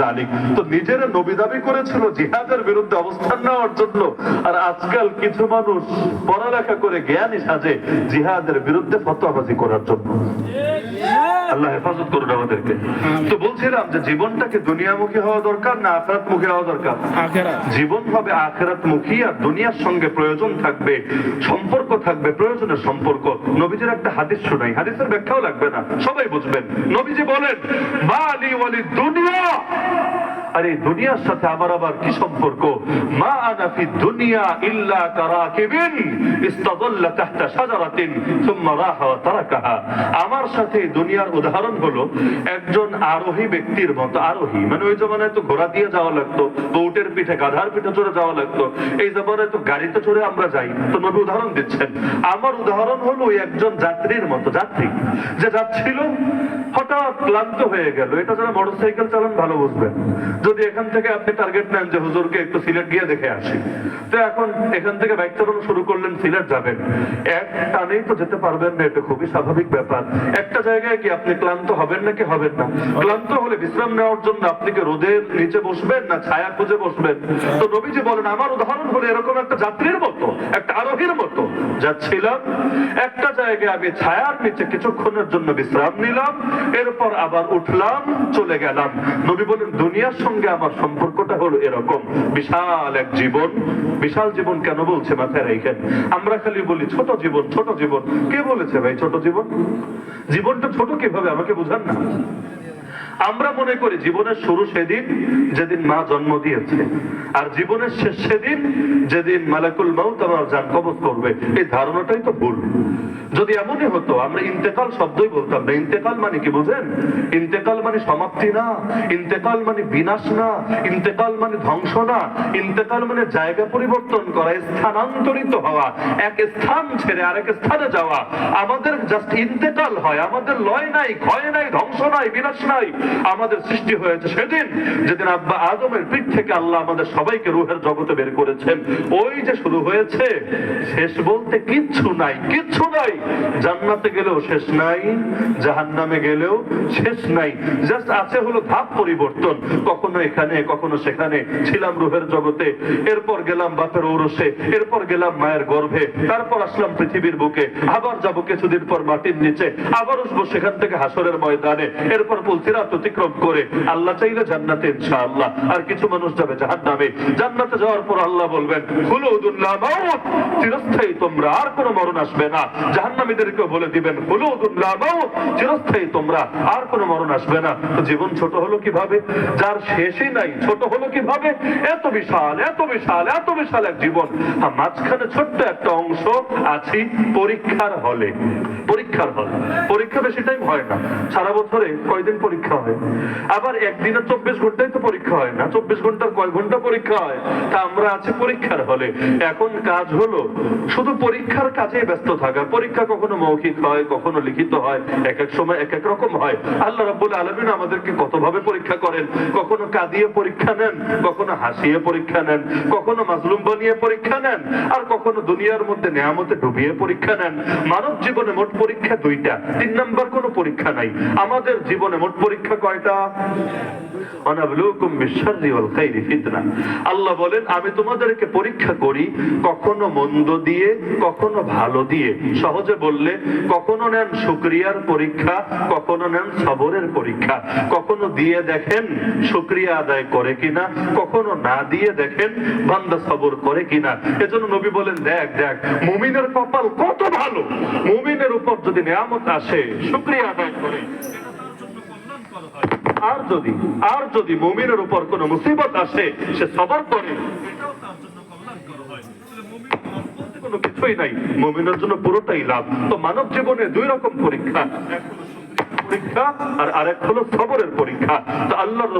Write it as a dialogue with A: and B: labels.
A: জালিক তো নিজেরা নবী দাবি করেছিল জিহাদের বিরুদ্ধে অবস্থান নেওয়ার জন্য। আর আজকাল কিছু মানুষ পড়ালেখা করে জ্ঞানী সাজে জিহাদের বিরুদ্ধে ফতোয়াবাজি করার জন্য। আল্লাহ হেফাজত করুন আমাদেরকে। তো বলছিলাম যে জীবনটাকে দুনিয়ামুখী হওয়া দরকার না আখরাত মুখী হওয়া দরকার? জীবন হবে আখেরাত মুখী আর দুনিয়ার সঙ্গে প্রয়োজন থাকবে সম্পর্ক থাকবে প্রয়োজনের সম্পর্ক। নবীজির একটা হাদিস শোনাই। হাদিসের ব্যাখ্যাও লাগবে না সবাই বুঝবেন। নবীজি বলেন বা আলি ওয়ালি দুনিয়া আর এই দুনিয়ার সাথে আমার আবার কি সম্পর্ক? মা আনা ফি দুনিয়া ইল্লা কারাকিবিন ইস্তাদাল্লা তাহতা শাজারাতিন, সুম্মা রাহা ওয়া তারাকাহা। আমার সাথে দুনিয়ার উদাহরণ হলো, একজন আরোহী ব্যক্তির মতো, আরোহী মানে ওই জমানায় তো ঘোড়া দিয়ে যাওয়া লাগতো, বউটের পিঠে, গাধার পিঠে চড়ে যাওয়া লাগতো, এই জমানায় তো গাড়িতে চড়ে আমরা যাই, তো নবী উদাহরণ দিচ্ছেন। আমার উদাহরণ হলো ওই একজন যাত্রীর মতো, যাত্রী, যে যাচ্ছিল, হঠাৎ ক্লান্ত হয়ে গেল, এটা যারা মোটরসাইকেল চালান ভালো বুঝবেন। যদি এখান থেকে আপনি টার্গেট নেন যে হুজুরকে একটু সিলেট গিয়ে দেখে আসি। তো এখন এখান থেকে বাইক চালানো শুরু করলেন, সিলেট যাবেন। এক, টানেই তো যেতে পারবেন না, এটা খুবই স্বাভাবিক ব্যাপার। একটা জায়গায় কি আপনি ক্লান্ত হবেন নাকি হবেন না? ক্লান্ত হলে বিশ্রাম নেওয়ার জন্য আপনি কি রোদের নিচে বসবেন না ছায়া খুঁজে বসবেন? তো নবীজি বলেন, আমার উদাহরণ হলো এরকম একটা যাত্রীর মতো, একটা আরোহীর মতো। যাচ্ছিলাম, একটা জায়গায় আমি ছায়ার নিচে কিছুক্ষণের জন্য বিশ্রাম নিলাম, এরপর আবার উঠলাম, চলে গেলাম। নবী বলেন, দুনিয়ার সঙ্গে আমার সম্পর্কটা হলো এরকম। বিশাল এক জীবন। বিশাল জীবন কেন বলছে মাথায় রেখেন আমরা খালি বলি, ছোট জীবন ছোট জীবন। কে বলেছে ভাই ছোট জীবন? জীবনটা ছোট কীভাবে? আমাকে বুঝান না। আমরা মনে করি জীবনের শুরু সেদিন যেদিন মা জন্ম দিয়েছে। আর জীবনের শেষ সেদিন যেদিন মালাকুল মাউত আমার যান কবজ করবে। এই ধারণাটাই তো ভুল। যদি এমনই হতো, আমরা ইন্তেকাল শব্দই বলতাম না। ইন্তেকাল মানে কি বুঝেন? ইন্তেকাল মানে সমাপ্তি না। ইন্তেকাল মানে বিনাশ না। ইন্তেকাল মানে ধ্বংস না। ইন্তেকাল মানে জায়গা পরিবর্তন করা, স্থানান্তরিত হওয়া। এক স্থান ছেড়ে আরেক স্থানে যাওয়া। আমাদের জাস্ট ইন্তেকাল হয়। আমাদের লয় নাই, ক্ষয় নাই, ধ্বংস নাই, বিনাশ নাই। আমাদের সৃষ্টি হয়েছে সেদিন যেদিন আব্বা আদমের পিঠ থেকে আল্লাহ আমাদের সবাইকে রুহের জগতে বের করেছেন। ওই যে শুরু হয়েছে, শেষ বলতে কিচ্ছু নাই কিচ্ছু নাই। জান্নাতে গেলেও শেষ নাই, জাহান্নামে গেলেও শেষ নাই। জাস্ট আছে হলো ধাপ পরিবর্তন। কখনো এখানে, কখনো সেখানে। ছিলাম রুহের জগতে, এরপর গেলাম বাপের ঔরসে এরপর গেলাম মায়ের গর্ভে, তারপর আসলাম পৃথিবীর বুকে। আবার যাব কিছুদিন পর মাটির নিচে, আবার আসব সেখান থেকে হাসরের ময়দানে। এরপর পুলসিরাত অতিক্রম করে আল্লাহ চাইলে জান্নাতে ইনশাআল্লাহ। আর কিছু মানুষ যাবে জাহান্নামে। জান্নাতে যাওয়ার পর আল্লাহ বলবেন মাউত। চিরস্থায়ী তোমরা, আর কোনো মরণ আসবে না। জাহান্নামীদেরকে বলে দিবেন মাউত। চিরস্থায়ী তোমরা, আর কোনো মরণ আসবে না। তো জীবন ছোট হলো কীভাবে? যার শেষই নাই, ছোট হলো কীভাবে? এত বিশাল এত বিশাল এত বিশাল এক জীবন। আর মাঝখানে ছোট্ট একটা অংশ আছি পরীক্ষার হলে। পরীক্ষার হল। পরীক্ষা বেশি টাইম হয় না। সারা বছরে কয়দিন পরীক্ষা পরীক্ষা কখনো মৌখিক হয়, কখনো লিখিত হয়। এক এক সময় এক এক রকম হয়। আল্লাহ রাব্বুল আলামিন আমাদেরকে কতভাবে পরীক্ষা করেন? কখনো কাঁদিয়ে পরীক্ষা নেন, কখনো হাসিয়ে পরীক্ষা নেন, কখনো মাজলুম বানিয়ে পরীক্ষা নেন, আর কখনো দুনিয়ার মধ্যে নেয়ামতে ডুবিয়ে পরীক্ষা নেন। মানব জীবনে মোট পরীক্ষা দুইটা। তিন নাম্বার কোনো পরীক্ষা নাই। আমাদের জীবনে মোট পরীক্ষা আল্লাহ বলেন, আমি তোমাদেরকে পরীক্ষা করি কখনো মন্দ দিয়ে, কখনো ভালো দিয়ে। সহজে বললে, কখনো নেন শুকরিয়ার পরীক্ষা, কখনো নেন সবরের পরীক্ষা। কখনো দিয়ে দেখেন শুকরিয়া আদায় করে কিনা, কখনো না দিয়ে দেখেন বান্দা সবর করে কিনা। এজন্য নবী বলেন, দেখ দেখ, মুমিনের কপাল কত ভালো। মুমিনের উপর যদি নিয়ামত আসে, শুকরিয়া আদায় করে। আর যদি আর যদি মুমিনের উপর কোনো মুসিবত আসে, সে সবর করে। কোনো কিছুই নাই। মুমিনের জন্য পুরোটাই লাভ। তো মানব জীবনে দুই রকম পরীক্ষা। পরীক্ষা আর আরেক হলো সবরের পরীক্ষা। তো আল্লাহ